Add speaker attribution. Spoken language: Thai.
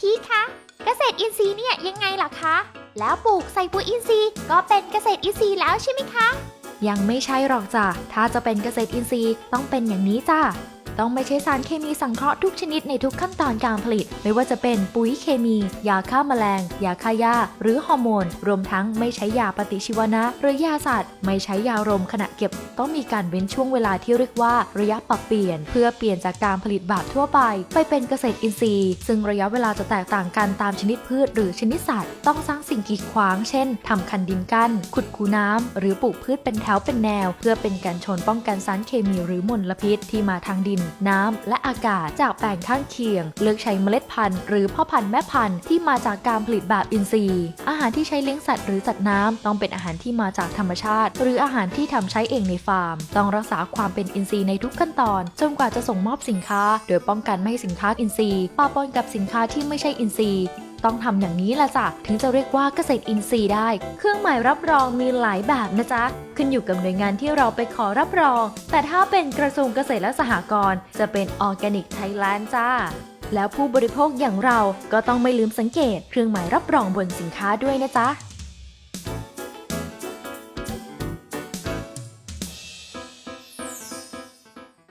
Speaker 1: พี่คะ เกษตรอินทรีย์เนี่ยยังไงล่ะคะ แล้วปลูกใส่ปุ๋ยอินทรีย์ก็เป็นเกษตรอินทรีย์แล้วใช่ไหมคะ
Speaker 2: ยังไม่ใช่หรอกจ้ะ ถ้าจะเป็นเกษตรอินทรีย์ต้องเป็นอย่างนี้จ้ะ ต้องไม่ใช้สารเคมีสังเคราะห์ทุกชนิดในทุกขั้นตอนการผลิต ไม่ว่าจะเป็นปุ๋ยเคมี ยาฆ่าแมลง ยาฆ่าหญ้า หรือฮอร์โมน รวมทั้งไม่ใช้ยาปฏิชีวนะ หรือยาสัตว์ ไม่ใช้ยารมขณะเก็บ ต้องมีการเว้นช่วงเวลาที่เรียกว่าระยะปรับเปลี่ยน เพื่อเปลี่ยนจากการผลิตแบบทั่วไป ไปเป็นเกษตรอินทรีย์ ซึ่งระยะเวลาจะแตกต่างกันตามชนิดพืช หรือชนิดสัตว์ ต้องสร้างสิ่งกีดขวาง เช่นทำคันดินกั้น ขุดคูน้ำหรือปลูกพืชเป็นแถวเป็นแนว เพื่อเป็นการชนป้องกันสารเคมีหรือมลพิษที่มาทางดินน้ำ และอากาศจากแปลงข้างเคียง เลือกใช้เมล็ดพันธุ์ หรือพ่อพันธุ์แม่พันธุ์ที่มาจากการผลิตแบบอินทรีย์ อาหารที่ใช้เลี้ยงสัตว์หรือสัตว์น้ำต้องเป็นอาหารที่มาจากธรรมชาติ หรืออาหารที่ทำใช้เองในฟาร์ม ต้องรักษาความเป็นอินทรีย์ในทุกขั้นตอน จนกว่าจะส่งมอบสินค้า โดยป้องกันไม่ให้สินค้าอินทรีย์ปะปนกับสินค้าที่ไม่ใช่อินทรีย์ ต้องทำอย่างนี้ละจ้ะถึงจะเรียกว่าเกษตรอินทรีย์ได้ เครื่องหมายรับรองมีหลายแบบนะจ๊ะ ขึ้นอยู่กับหน่วยงานที่เราไปขอรับรอง แต่ถ้าเป็นกระทรวงเกษตรและสหกรณ์จะเป็นออร์แกนิกไทยแลนด์จ้าแล้วผู้บริโภคอย่างเราก็ต้องไม่ลืมสังเกต เครื่องหมายรับรองบนสินค้าด้วยนะจ๊ะ